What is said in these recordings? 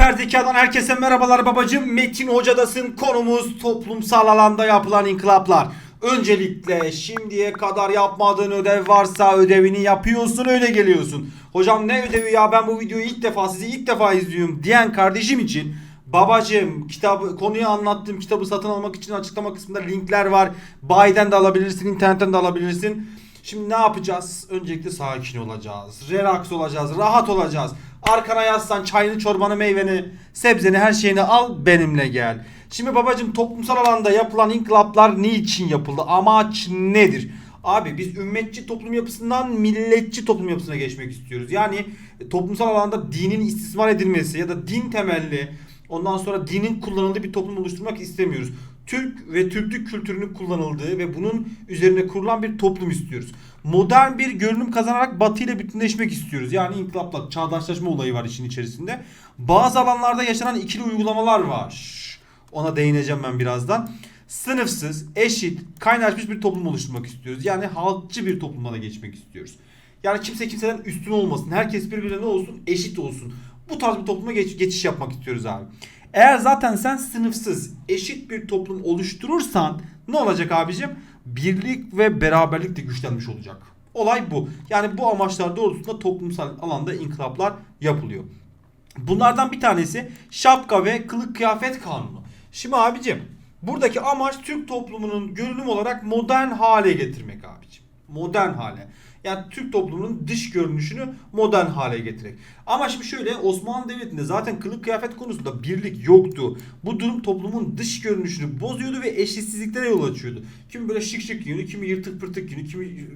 Zekadan herkese merhabalar babacım. Metin Hoca'dasın. Konumuz toplumsal alanda yapılan inkılaplar. Öncelikle şimdiye kadar yapmadığın ödev varsa ödevini yapıyorsun öyle geliyorsun. Hocam ne ödevi ya ben bu videoyu ilk defa sizi ilk defa izliyorum diyen kardeşim için Babacım kitabı konuyu anlattığım kitabı satın almak için açıklama kısmında linkler var. Bayden de alabilirsin, internetten de alabilirsin. Şimdi ne yapacağız? Öncelikle sakin olacağız. Relax olacağız. Rahat olacağız. Arkana yaslan çayını, çorbanı, meyveni, sebzeni, her şeyini al benimle gel. Şimdi babacım toplumsal alanda yapılan inkılaplar niçin yapıldı? Amaç nedir? Abi biz ümmetçi toplum yapısından milletçi toplum yapısına geçmek istiyoruz. Yani e, toplumsal alanda dinin istismar edilmesi ya da din temelli ondan sonra dinin kullanıldığı bir toplum oluşturmak istemiyoruz. Türk ve Türklük kültürünün kullanıldığı ve bunun üzerine kurulan bir toplum istiyoruz. Modern bir görünüm kazanarak Batı ile bütünleşmek istiyoruz. Yani inkılapla çağdaşlaşma olayı var işin içerisinde. Bazı alanlarda yaşanan ikili uygulamalar var. Ona değineceğim ben birazdan. Sınıfsız, eşit, kaynaşmış bir toplum oluşturmak istiyoruz. Yani halkçı bir topluma da geçmek istiyoruz. Yani kimse kimseden üstün olmasın. Herkes birbirine ne olsun? Eşit olsun. Bu tarz bir topluma geç- geçiş yapmak istiyoruz abi. Eğer zaten sen sınıfsız, eşit bir toplum oluşturursan ne olacak abicim? Birlik ve beraberlik de güçlenmiş olacak. Olay bu. Yani bu amaçlar doğrultusunda toplumsal alanda inkılaplar yapılıyor. Bunlardan bir tanesi şapka ve kılık kıyafet kanunu. Şimdi abicim buradaki amaç Türk toplumunun görünüm olarak modern hale getirmek abicim. Modern hale. Yani Türk toplumunun dış görünüşünü modern hale getirmek. Ama şimdi şöyle Osmanlı Devleti'nde zaten kılık kıyafet konusunda birlik yoktu. Bu durum toplumun dış görünüşünü bozuyordu ve eşitsizliklere yol açıyordu. Kimi böyle şık şık giyiyor, kimi yırtık pırtık giyiyor, kimi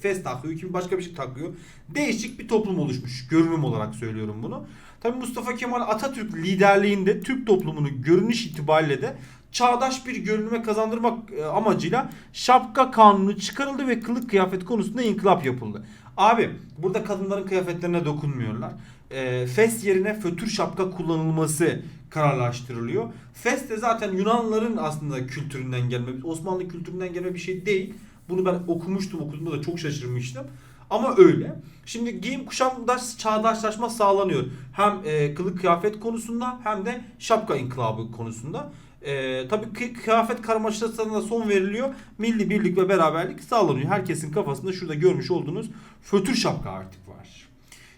fes takıyor, kimi başka bir şey takıyor. Değişik bir toplum oluşmuş. Görünüm olarak söylüyorum bunu. Tabi Mustafa Kemal Atatürk liderliğinde Türk toplumunu görünüş itibariyle de çağdaş bir görünüme kazandırmak e, amacıyla şapka kanunu çıkarıldı ve kılık kıyafet konusunda inkılap yapıldı. Abi burada kadınların kıyafetlerine dokunmuyorlar. E, fes yerine fötür şapka kullanılması kararlaştırılıyor. Fes de zaten Yunanların aslında kültüründen gelme, Osmanlı kültüründen gelme bir şey değil. Bunu ben okumuştum, okuduğumda da çok şaşırmıştım. Ama öyle. Şimdi giyim kuşamda çağdaşlaşma sağlanıyor. Hem e, kılık kıyafet konusunda hem de şapka inkılabı konusunda. E, tabii kı- kıyafet karmaşasına da son veriliyor. Milli birlik ve beraberlik sağlanıyor. Herkesin kafasında şurada görmüş olduğunuz fötür şapka artık var.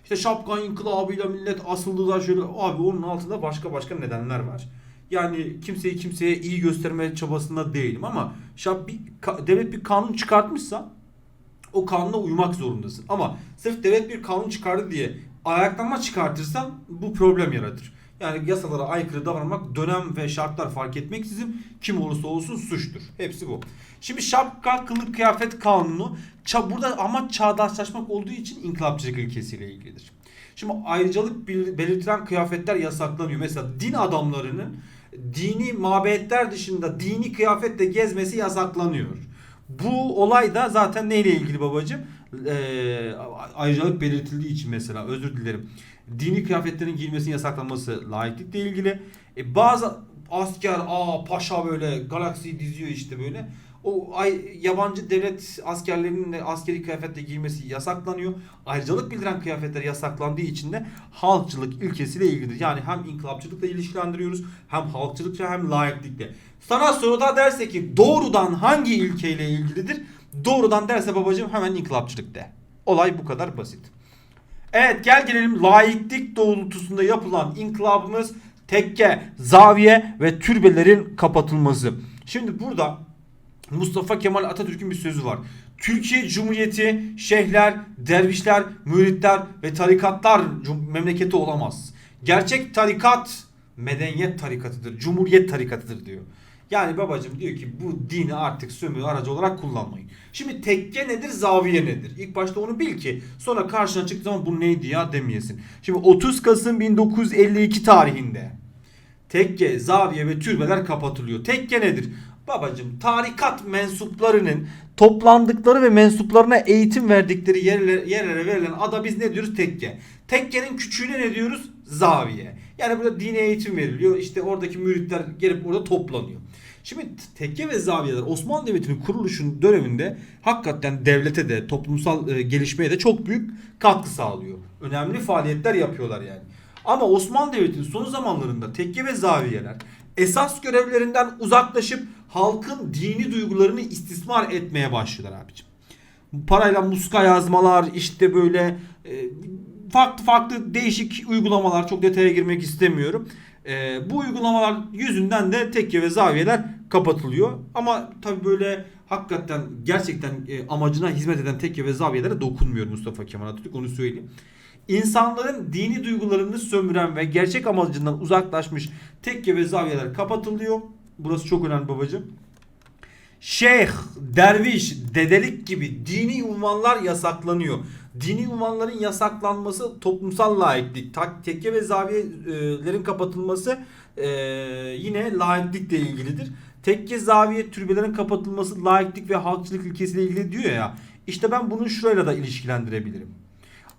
İşte şapka inkılabıyla millet asıldı da şöyle abi onun altında başka başka nedenler var. Yani kimseyi kimseye iyi gösterme çabasında değilim ama şap bir, devlet bir kanun çıkartmışsa o kanuna uymak zorundasın. Ama sırf devlet bir kanun çıkardı diye ayaklanma çıkartırsan bu problem yaratır. Yani yasalara aykırı davranmak dönem ve şartlar fark etmeksizin kim olursa olsun suçtur. Hepsi bu. Şimdi şapka, kılık, kıyafet kanunu burada amaç çağdaşlaşmak olduğu için inkılapçılık ilkesiyle ilgilidir. Şimdi ayrıcalık belirtilen kıyafetler yasaklanıyor. Mesela din adamlarının dini mabetler dışında dini kıyafetle gezmesi yasaklanıyor. Bu olay da zaten neyle ilgili babacığım? Ee, ayrıcalık belirtildiği için mesela özür dilerim. Dini kıyafetlerin giyilmesinin yasaklanması laiklikle ilgili. E, bazı asker aa paşa böyle galaksi diziyor işte böyle. O ay, yabancı devlet askerlerinin de askeri kıyafetle giymesi yasaklanıyor. Ayrıcalık bildiren kıyafetler yasaklandığı için de halkçılık ilkesiyle ilgilidir. Yani hem inkılapçılıkla ilişkilendiriyoruz hem halkçılıkla hem laiklikle. Sana soruda derse ki doğrudan hangi ilkeyle ilgilidir? Doğrudan derse babacığım hemen inkılapçılık de. Olay bu kadar basit. Evet gel gelelim laiklik doğrultusunda yapılan inkılabımız tekke, zaviye ve türbelerin kapatılması. Şimdi burada Mustafa Kemal Atatürk'ün bir sözü var. Türkiye Cumhuriyeti şeyhler, dervişler, müritler ve tarikatlar memleketi olamaz. Gerçek tarikat medeniyet tarikatıdır, cumhuriyet tarikatıdır diyor. Yani babacım diyor ki bu dini artık sömürü aracı olarak kullanmayın. Şimdi tekke nedir, zaviye nedir? İlk başta onu bil ki sonra karşına çıktığı zaman bu neydi ya demeyesin. Şimdi 30 Kasım 1952 tarihinde tekke, zaviye ve türbeler kapatılıyor. Tekke nedir? Babacım tarikat mensuplarının toplandıkları ve mensuplarına eğitim verdikleri yerlere, yerlere verilen ada biz ne diyoruz? Tekke. Tekkenin küçüğüne ne diyoruz? Zaviye. Yani burada dine eğitim veriliyor. İşte oradaki müritler gelip orada toplanıyor. Şimdi tekke ve zaviyeler Osmanlı Devleti'nin kuruluşun döneminde hakikaten devlete de toplumsal e, gelişmeye de çok büyük katkı sağlıyor. Önemli faaliyetler yapıyorlar yani. Ama Osmanlı Devleti'nin son zamanlarında tekke ve zaviyeler esas görevlerinden uzaklaşıp halkın dini duygularını istismar etmeye başlıyorlar abicim. Parayla muska yazmalar işte böyle e, farklı farklı değişik uygulamalar çok detaya girmek istemiyorum. E, bu uygulamalar yüzünden de tekke ve zaviyeler kapatılıyor. Ama tabi böyle hakikaten gerçekten e, amacına hizmet eden tekke ve zaviyelere dokunmuyor Mustafa Kemal Atatürk onu söyleyeyim. İnsanların dini duygularını sömüren ve gerçek amacından uzaklaşmış tekke ve zaviyeler kapatılıyor. Burası çok önemli babacığım. Şeyh, derviş, dedelik gibi dini unvanlar yasaklanıyor. Dini unvanların yasaklanması toplumsal laiklik. Tekke ve zaviyelerin kapatılması e, yine laiklikle ilgilidir. Tekke, zaviye, türbelerin kapatılması laiklik ve halkçılık ilkesiyle ilgili diyor ya. İşte ben bunu şurayla da ilişkilendirebilirim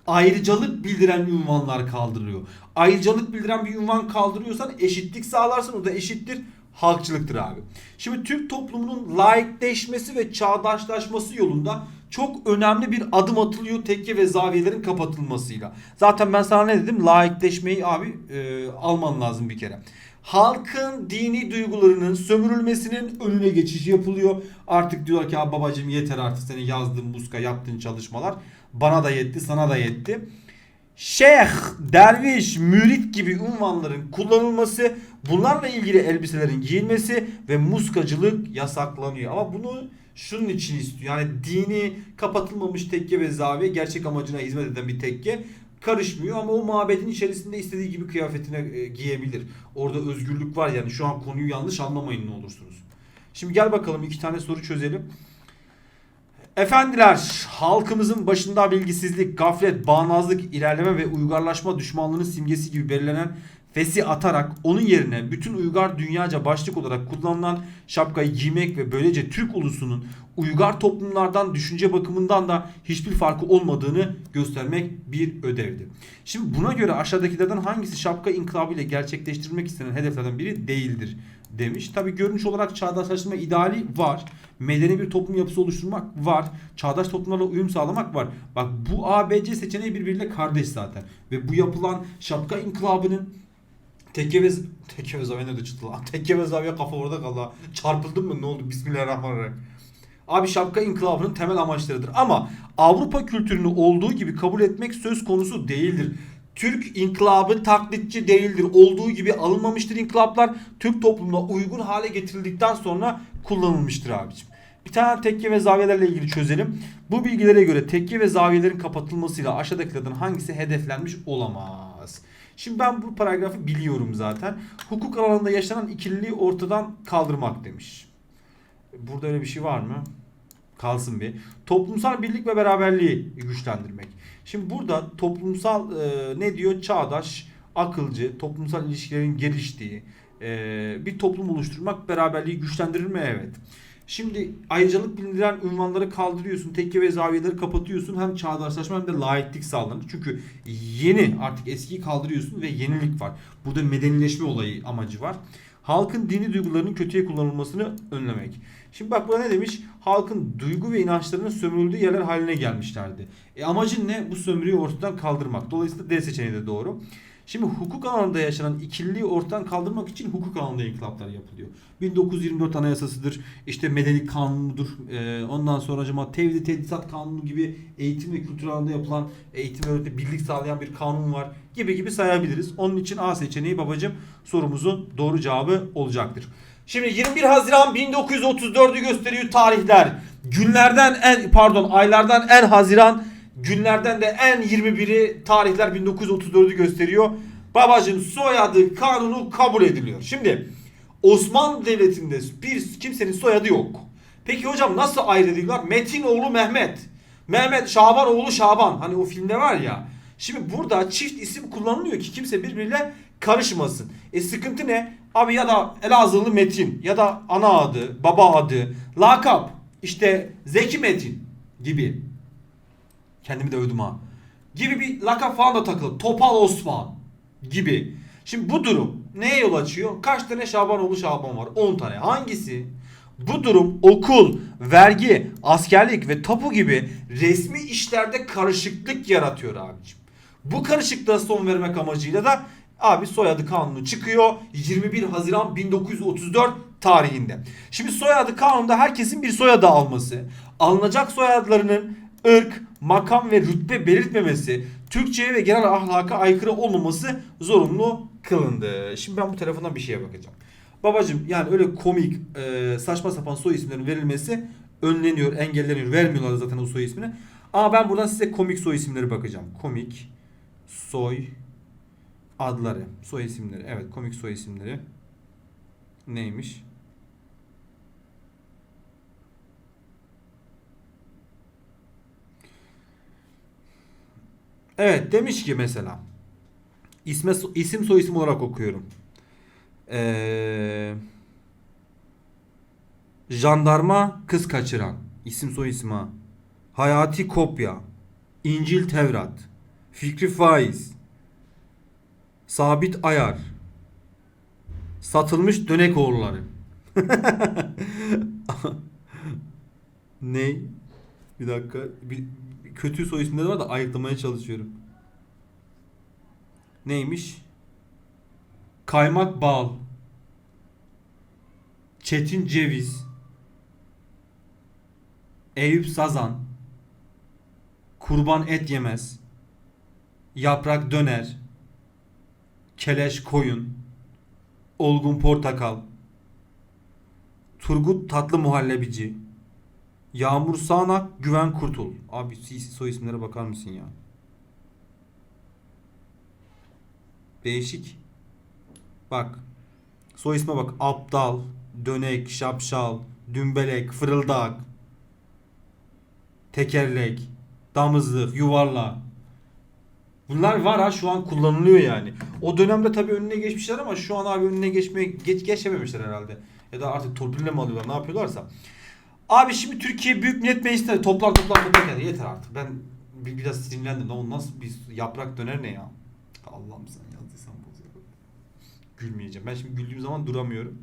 ayrıcalık bildiren ünvanlar kaldırılıyor. Ayrıcalık bildiren bir ünvan kaldırıyorsan eşitlik sağlarsın o da eşittir halkçılıktır abi. Şimdi Türk toplumunun laikleşmesi ve çağdaşlaşması yolunda çok önemli bir adım atılıyor tekke ve zaviyelerin kapatılmasıyla. Zaten ben sana ne dedim? Laikleşmeyi abi e, alman lazım bir kere. Halkın dini duygularının sömürülmesinin önüne geçiş yapılıyor. Artık diyorlar ki abi babacığım yeter artık senin yazdığın muska yaptığın çalışmalar. Bana da yetti sana da yetti. Şeyh, derviş, mürit gibi unvanların kullanılması, bunlarla ilgili elbiselerin giyilmesi ve muskacılık yasaklanıyor. Ama bunu şunun için istiyor. Yani dini kapatılmamış tekke ve zaviye gerçek amacına hizmet eden bir tekke karışmıyor ama o mabedin içerisinde istediği gibi kıyafetine e, giyebilir. Orada özgürlük var yani şu an konuyu yanlış anlamayın ne olursunuz. Şimdi gel bakalım iki tane soru çözelim. Efendiler, halkımızın başında bilgisizlik, gaflet, bağnazlık, ilerleme ve uygarlaşma düşmanlığının simgesi gibi belirlenen fesi atarak onun yerine bütün uygar dünyaca başlık olarak kullanılan şapkayı giymek ve böylece Türk ulusunun uygar toplumlardan düşünce bakımından da hiçbir farkı olmadığını göstermek bir ödevdi. Şimdi buna göre aşağıdakilerden hangisi şapka inkılabı ile gerçekleştirilmek istenen hedeflerden biri değildir demiş. Tabi görünüş olarak çağdaşlaşma ideali var. Medeni bir toplum yapısı oluşturmak var. Çağdaş toplumlarla uyum sağlamak var. Bak bu ABC seçeneği birbiriyle kardeş zaten. Ve bu yapılan şapka inkılabının Tekke ve Tekke ve Zaviye nerede çıktı lan? Tekke ve Zaviye kafa orada kaldı. ha. Çarpıldın mı? Ne oldu? Bismillahirrahmanirrahim. Abi şapka inkılabının temel amaçlarıdır. Ama Avrupa kültürünü olduğu gibi kabul etmek söz konusu değildir. Türk inkılabı taklitçi değildir. Olduğu gibi alınmamıştır inkılaplar. Türk toplumuna uygun hale getirildikten sonra kullanılmıştır abicim. Bir tane tekke ve zaviyelerle ilgili çözelim. Bu bilgilere göre tekke ve zaviyelerin kapatılmasıyla aşağıdakilerden hangisi hedeflenmiş olamaz? Şimdi ben bu paragrafı biliyorum zaten. Hukuk alanında yaşanan ikililiği ortadan kaldırmak demiş. Burada öyle bir şey var mı? Kalsın bir. Toplumsal birlik ve beraberliği güçlendirmek. Şimdi burada toplumsal e, ne diyor? Çağdaş, akılcı, toplumsal ilişkilerin geliştiği e, bir toplum oluşturmak, beraberliği güçlendirir mi? Evet. Şimdi ayrıcalık bildiren ünvanları kaldırıyorsun, tekke ve zaviyeleri kapatıyorsun. Hem çağdaşlaşma hem de laiklik sağlanır. Çünkü yeni artık eskiyi kaldırıyorsun ve yenilik var. Burada medenileşme olayı amacı var. Halkın dini duygularının kötüye kullanılmasını önlemek. Şimdi bak burada ne demiş? Halkın duygu ve inançlarının sömürüldüğü yerler haline gelmişlerdi. E amacın ne? Bu sömürüyü ortadan kaldırmak. Dolayısıyla D seçeneği de doğru. Şimdi hukuk alanında yaşanan ikililiği ortadan kaldırmak için hukuk alanında inkılaplar yapılıyor. 1924 Anayasasıdır, işte medeni kanunudur, ee, ondan sonra acaba tevhid tedrisat kanunu gibi eğitim ve kültür alanında yapılan eğitim ve öğretimde birlik sağlayan bir kanun var gibi gibi sayabiliriz. Onun için A seçeneği babacım sorumuzun doğru cevabı olacaktır. Şimdi 21 Haziran 1934'ü gösteriyor tarihler. Günlerden en pardon aylardan en Haziran günlerden de en 21'i tarihler 1934'ü gösteriyor. Babacım soyadı kanunu kabul ediliyor. Şimdi Osmanlı Devleti'nde bir kimsenin soyadı yok. Peki hocam nasıl ayrı ediyorlar? Metin oğlu Mehmet. Mehmet Şaban oğlu Şaban. Hani o filmde var ya. Şimdi burada çift isim kullanılıyor ki kimse birbiriyle karışmasın. E sıkıntı ne? Abi ya da Elazığlı Metin ya da ana adı, baba adı, lakap işte Zeki Metin gibi. Kendimi de övdüm ha. Gibi bir lakap falan da takılı. Topal Osman gibi. Şimdi bu durum neye yol açıyor? Kaç tane Şabanoğlu Şaban var? 10 tane. Hangisi? Bu durum okul, vergi, askerlik ve tapu gibi resmi işlerde karışıklık yaratıyor abicim. Bu karışıklığa son vermek amacıyla da Abi soyadı kanunu çıkıyor 21 Haziran 1934 tarihinde. Şimdi soyadı kanunda herkesin bir soyadı alması, alınacak soyadlarının ırk, makam ve rütbe belirtmemesi, Türkçe'ye ve genel ahlaka aykırı olmaması zorunlu kılındı. Şimdi ben bu telefondan bir şeye bakacağım. Babacım yani öyle komik e, saçma sapan soy isimlerinin verilmesi önleniyor, engelleniyor. Vermiyorlar zaten o soy ismini. Ama ben buradan size komik soy isimleri bakacağım. Komik soy adları, soy isimleri. Evet, komik soy isimleri. Neymiş? Evet, demiş ki mesela isme isim soy isim olarak okuyorum. Ee, jandarma kız kaçıran isim soy isim ha. Hayati kopya. İncil Tevrat. Fikri Faiz. Sabit Ayar. Satılmış dönek oğulları. ne? Bir dakika. Bir, bir kötü soy isimleri var da ayıklamaya çalışıyorum. Neymiş? Kaymak bal. Çetin ceviz. Eyüp sazan. Kurban et yemez. Yaprak döner. Keleş koyun. Olgun portakal. Turgut tatlı muhallebici. Yağmur sağanak güven kurtul. Abi soy isimlere bakar mısın ya? Değişik. Bak. Soy isme bak. Aptal, dönek, şapşal, dümbelek, fırıldak, tekerlek, damızlık, yuvarlak. Bunlar var ha şu an kullanılıyor yani. O dönemde tabii önüne geçmişler ama şu an abi önüne geçmeye geç geçememişler herhalde. Ya da artık torpille mi alıyorlar ne yapıyorlarsa. Abi şimdi Türkiye Büyük Millet Meclisi'nde toplar toplar toplar yani yeter artık. Ben bir, biraz sinirlendim. O nasıl bir yaprak döner ne ya? Allah'ım sen yazdıysan bozuyorum. Gülmeyeceğim. Ben şimdi güldüğüm zaman duramıyorum.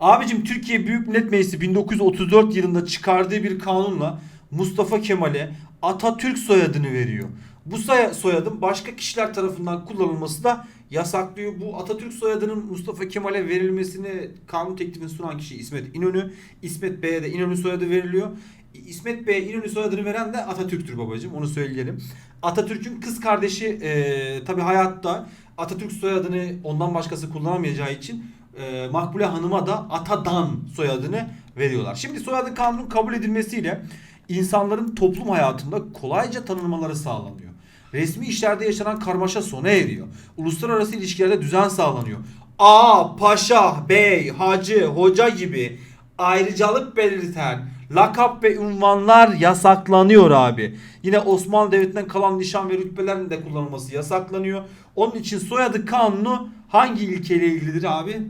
Abicim Türkiye Büyük Millet Meclisi 1934 yılında çıkardığı bir kanunla Mustafa Kemal'e Atatürk soyadını veriyor. Bu soy- soyadın başka kişiler tarafından kullanılması da yasaklıyor. Bu Atatürk soyadının Mustafa Kemal'e verilmesini kanun teklifini sunan kişi İsmet İnönü. İsmet Bey'e de İnönü soyadı veriliyor. İsmet Bey'e İnönü soyadını veren de Atatürk'tür babacığım. Onu söyleyelim. Atatürk'ün kız kardeşi e, tabi hayatta Atatürk soyadını ondan başkası kullanamayacağı için e, Makbule Hanım'a da Atadan soyadını veriyorlar. Şimdi soyadı kanunun kabul edilmesiyle insanların toplum hayatında kolayca tanınmaları sağlanıyor. Resmi işlerde yaşanan karmaşa sona eriyor. Uluslararası ilişkilerde düzen sağlanıyor. A, paşa, bey, hacı, hoca gibi ayrıcalık belirten lakap ve unvanlar yasaklanıyor abi. Yine Osmanlı Devleti'nden kalan nişan ve rütbelerin de kullanılması yasaklanıyor. Onun için soyadı kanunu hangi ilkeyle ilgilidir abi?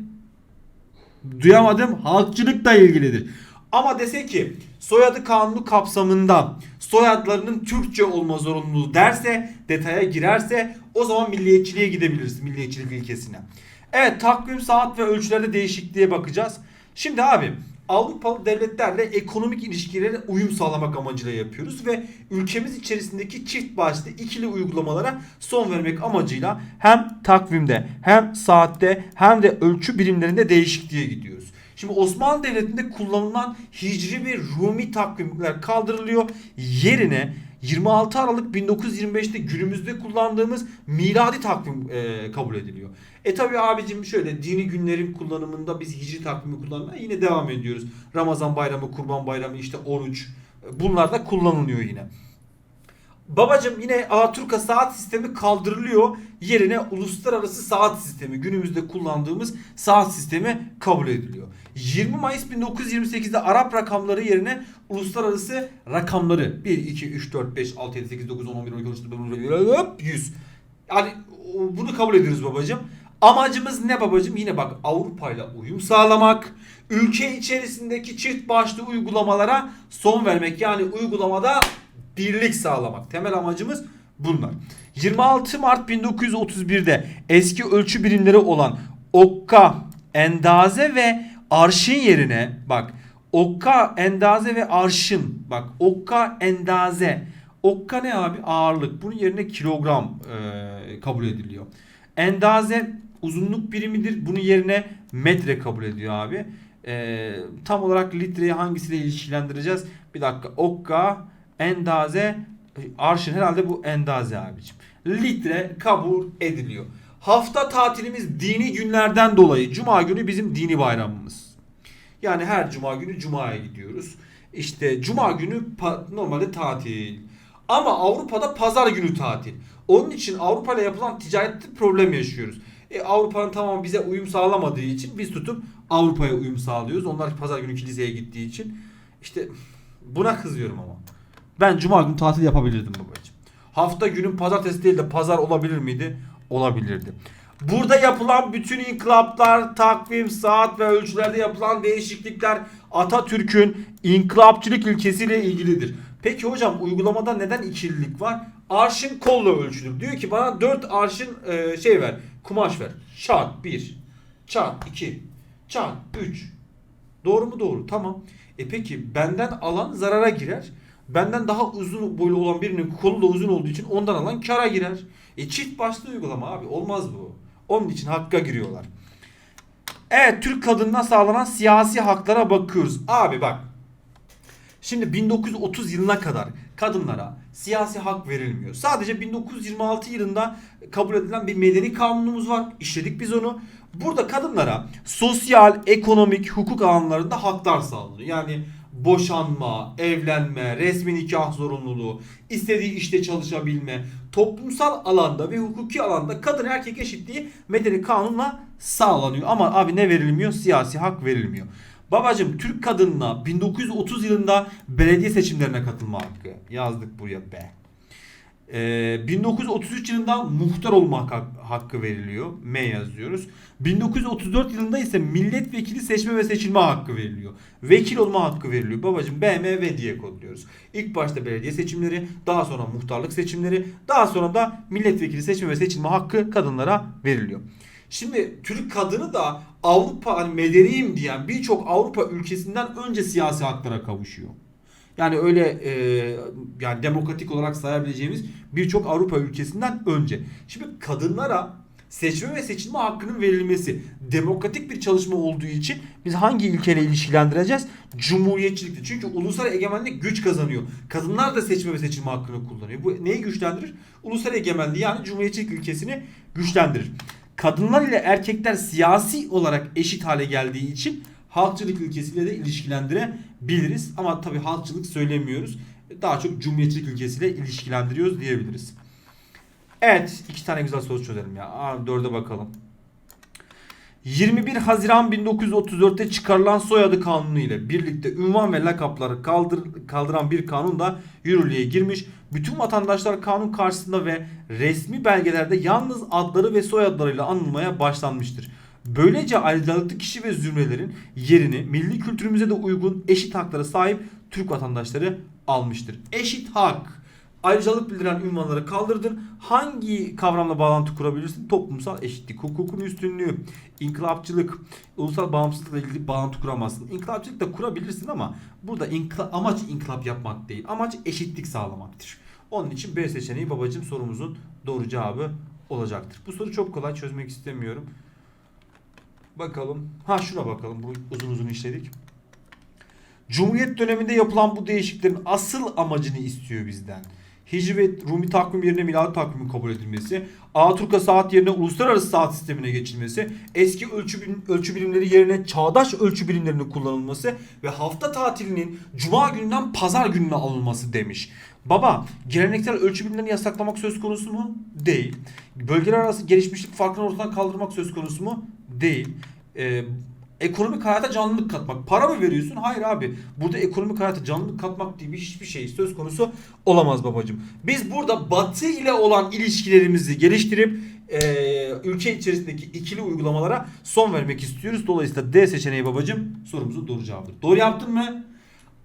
Duyamadım. Halkçılıkla ilgilidir. Ama dese ki soyadı kanunu kapsamında soyadlarının Türkçe olma zorunluluğu derse detaya girerse o zaman milliyetçiliğe gidebiliriz. Milliyetçilik ilkesine. Evet takvim saat ve ölçülerde değişikliğe bakacağız. Şimdi abi Avrupalı devletlerle ekonomik ilişkilere uyum sağlamak amacıyla yapıyoruz ve ülkemiz içerisindeki çift başlı ikili uygulamalara son vermek amacıyla hem takvimde hem saatte hem de ölçü birimlerinde değişikliğe gidiyoruz. Şimdi Osmanlı Devleti'nde kullanılan Hicri ve Rumi takvimler kaldırılıyor. Yerine 26 Aralık 1925'te günümüzde kullandığımız miladi takvim e, kabul ediliyor. E tabi abicim şöyle dini günlerin kullanımında biz hicri takvimi kullanmaya yine devam ediyoruz. Ramazan bayramı, kurban bayramı, işte oruç e, bunlar da kullanılıyor yine. Babacım yine Alaturka saat sistemi kaldırılıyor. Yerine uluslararası saat sistemi günümüzde kullandığımız saat sistemi kabul ediliyor. 20 Mayıs 1928'de Arap rakamları yerine uluslararası rakamları 1, 2, 3, 4, 5, 6, 7, 8, 9, 10, 11, 12, 13, 100. Yani bunu kabul ediyoruz babacım. Amacımız ne babacım? Yine bak Avrupa ile uyum sağlamak, ülke içerisindeki çift başlı uygulamalara son vermek. Yani uygulamada birlik sağlamak. Temel amacımız bunlar. 26 Mart 1931'de eski ölçü birimleri olan okka, endaze ve arşın yerine bak okka, endaze ve arşın bak okka, endaze okka ne abi ağırlık bunun yerine kilogram e, kabul ediliyor. Endaze uzunluk birimidir. Bunun yerine metre kabul ediyor abi. Ee, tam olarak litreyi hangisiyle ilişkilendireceğiz? Bir dakika. Okka, endaze, arşın herhalde bu endaze abicim. Litre kabul ediliyor. Hafta tatilimiz dini günlerden dolayı. Cuma günü bizim dini bayramımız. Yani her cuma günü cumaya gidiyoruz. İşte cuma günü normalde tatil. Ama Avrupa'da pazar günü tatil. Onun için Avrupa ile yapılan ticarette problem yaşıyoruz. E, Avrupa'nın tamam bize uyum sağlamadığı için biz tutup Avrupa'ya uyum sağlıyoruz. Onlar pazar günü kiliseye gittiği için. İşte buna kızıyorum ama. Ben cuma günü tatil yapabilirdim babacığım. Hafta günün pazartesi değil de pazar olabilir miydi? Olabilirdi. Burada yapılan bütün inkılaplar, takvim, saat ve ölçülerde yapılan değişiklikler Atatürk'ün inkılapçılık ilkesiyle ilgilidir. Peki hocam uygulamada neden ikililik var? Arşın kolla ölçülür. Diyor ki bana 4 arşın e, şey ver, kumaş ver. Çat 1, çat 2, çat 3. Doğru mu doğru? Tamam. E peki benden alan zarara girer. Benden daha uzun boylu olan birinin kolu da uzun olduğu için ondan alan kara girer. E çift başlı uygulama abi olmaz bu. Onun için hakka giriyorlar. Evet Türk kadınına sağlanan siyasi haklara bakıyoruz. Abi bak. Şimdi 1930 yılına kadar kadınlara siyasi hak verilmiyor. Sadece 1926 yılında kabul edilen bir medeni kanunumuz var. İşledik biz onu. Burada kadınlara sosyal, ekonomik, hukuk alanlarında haklar sağlanıyor. Yani boşanma, evlenme, resmi nikah zorunluluğu, istediği işte çalışabilme, toplumsal alanda ve hukuki alanda kadın erkek eşitliği medeni kanunla sağlanıyor. Ama abi ne verilmiyor? Siyasi hak verilmiyor. Babacım Türk kadınına 1930 yılında belediye seçimlerine katılma hakkı yazdık buraya be. Ee, 1933 yılında muhtar olma hak- hakkı veriliyor. M yazıyoruz. 1934 yılında ise milletvekili seçme ve seçilme hakkı veriliyor. Vekil olma hakkı veriliyor. Babacım BMW diye kodluyoruz. İlk başta belediye seçimleri, daha sonra muhtarlık seçimleri, daha sonra da milletvekili seçme ve seçilme hakkı kadınlara veriliyor. Şimdi Türk kadını da Avrupa hani medeniyim diyen birçok Avrupa ülkesinden önce siyasi haklara kavuşuyor. Yani öyle e, yani demokratik olarak sayabileceğimiz birçok Avrupa ülkesinden önce. Şimdi kadınlara seçme ve seçilme hakkının verilmesi demokratik bir çalışma olduğu için biz hangi ilkeyle ilişkilendireceğiz? Cumhuriyetçilikle. Çünkü ulusal egemenlik güç kazanıyor. Kadınlar da seçme ve seçilme hakkını kullanıyor. Bu neyi güçlendirir? Ulusal egemenliği yani cumhuriyetçilik ilkesini güçlendirir. Kadınlar ile erkekler siyasi olarak eşit hale geldiği için halkçılık ilkesiyle de ilişkilendirebiliriz. Ama tabii halkçılık söylemiyoruz. Daha çok cumhuriyetçilik ilkesiyle ilişkilendiriyoruz diyebiliriz. Evet iki tane güzel soru çözelim ya. Aa, dörde bakalım. 21 Haziran 1934'te çıkarılan soyadı kanunu ile birlikte ünvan ve lakapları kaldır, kaldıran bir kanun da yürürlüğe girmiş. Bütün vatandaşlar kanun karşısında ve resmi belgelerde yalnız adları ve soyadlarıyla anılmaya başlanmıştır. Böylece ayrıcalıklı kişi ve zümrelerin yerini milli kültürümüze de uygun eşit haklara sahip Türk vatandaşları almıştır. Eşit hak. Ayrıcalık bildiren ünvanları kaldırdın. Hangi kavramla bağlantı kurabilirsin? Toplumsal eşitlik, hukukun üstünlüğü, inkılapçılık, ulusal bağımsızlıkla ilgili bağlantı kuramazsın. İnkılapçılık da kurabilirsin ama burada inkla- amaç inkılap yapmak değil. Amaç eşitlik sağlamaktır. Onun için B seçeneği babacım sorumuzun doğru cevabı olacaktır. Bu soru çok kolay çözmek istemiyorum. Bakalım. Ha şuna bakalım. Bu uzun uzun işledik. Cumhuriyet döneminde yapılan bu değişikliklerin asıl amacını istiyor bizden. Hicri ve Rumi takvim yerine miladi takvimin kabul edilmesi, Alaturka saat yerine uluslararası saat sistemine geçilmesi, eski ölçü, ölçü birimleri yerine çağdaş ölçü birimlerinin kullanılması ve hafta tatilinin cuma gününden pazar gününe alınması demiş. Baba, geleneksel ölçü birimlerini yasaklamak söz konusu mu? Değil. Bölgeler arası gelişmişlik farkını ortadan kaldırmak söz konusu mu? Değil. Ee, ekonomik hayata canlılık katmak. Para mı veriyorsun? Hayır abi. Burada ekonomik hayata canlılık katmak diye bir hiçbir şey söz konusu olamaz babacığım. Biz burada Batı ile olan ilişkilerimizi geliştirip eee, ülke içerisindeki ikili uygulamalara son vermek istiyoruz. Dolayısıyla D seçeneği babacığım sorumuzun doğru cevabıdır. Doğru yaptın mı?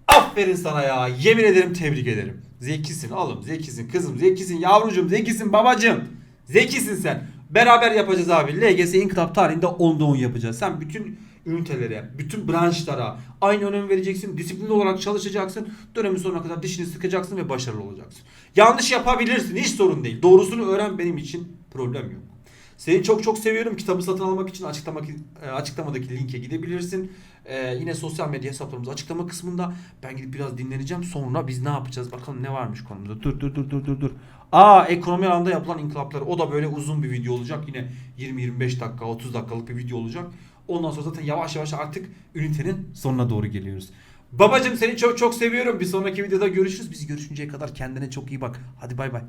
Aferin sana ya. Yemin ederim tebrik ederim. Zekisin oğlum, zekisin kızım, zekisin yavrucuğum, zekisin babacığım. Zekisin sen. Beraber yapacağız abi. LGS İnkılap tarihinde 10'da 10 yapacağız. Sen bütün ünitelere, bütün branşlara aynı önem vereceksin. Disiplinli olarak çalışacaksın. Dönemin sonuna kadar dişini sıkacaksın ve başarılı olacaksın. Yanlış yapabilirsin. Hiç sorun değil. Doğrusunu öğren benim için problem yok. Seni çok çok seviyorum. Kitabı satın almak için açıklamak, e, açıklamadaki linke gidebilirsin. E, yine sosyal medya hesaplarımız açıklama kısmında. Ben gidip biraz dinleneceğim. Sonra biz ne yapacağız? Bakalım ne varmış konumuzda. Dur dur dur dur dur dur. Aa ekonomi alanında yapılan inkılaplar. O da böyle uzun bir video olacak. Yine 20-25 dakika 30 dakikalık bir video olacak. Ondan sonra zaten yavaş yavaş artık ünitenin sonuna doğru geliyoruz. Babacım seni çok çok seviyorum. Bir sonraki videoda görüşürüz. Biz görüşünceye kadar kendine çok iyi bak. Hadi bay bay.